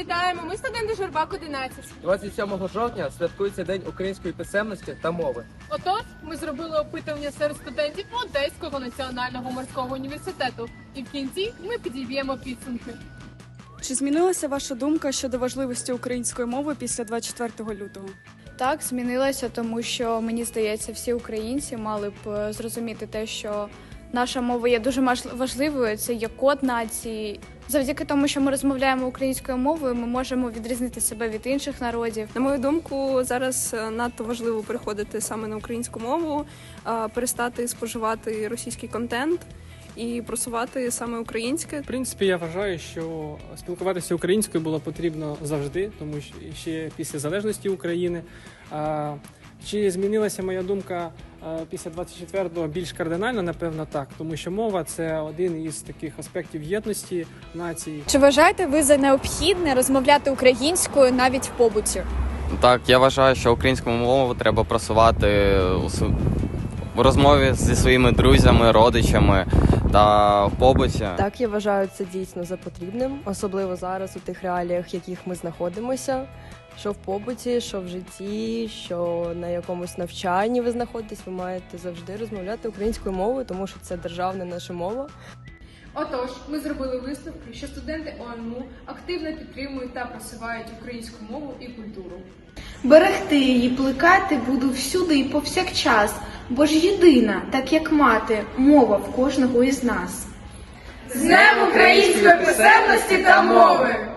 Вітаємо! Ми студенти Журбак 11. 27 жовтня святкується День української писемності та мови. Отож, ми зробили опитування серед студентів Одеського національного морського університету. І в кінці ми підіб'ємо підсумки. Чи змінилася ваша думка щодо важливості української мови після 24 лютого? Так, змінилося, тому що мені здається, всі українці мали б е, зрозуміти те, що наша мова є дуже важливою. Це є код нації. Завдяки тому, що ми розмовляємо українською мовою, ми можемо відрізнити себе від інших народів. На мою думку, зараз е, надто важливо переходити саме на українську мову, е, перестати споживати російський контент і просувати саме українське. В принципі, я вважаю, що спілкуватися українською було потрібно завжди, тому що ще після залежності України. А, Чи змінилася моя думка після 24-го більш кардинально? Напевно, так, тому що мова це один із таких аспектів єдності нації. Чи вважаєте ви за необхідне розмовляти українською навіть в побуті? Так, я вважаю, що українську мову треба просувати в розмові зі своїми друзями, родичами та в побуті. Так, я вважаю це дійсно за потрібним, особливо зараз у тих реаліях, в яких ми знаходимося. Що в побуті, що в житті, що на якомусь навчанні ви знаходитесь, ви маєте завжди розмовляти українською мовою, тому що це державна наша мова. Отож, ми зробили висновки, що студенти ОНМУ активно підтримують та просувають українську мову і культуру. Берегти її, плекати буду всюди і повсякчас, бо ж єдина, так як мати, мова в кожного із нас. З Днем української писемності та мови!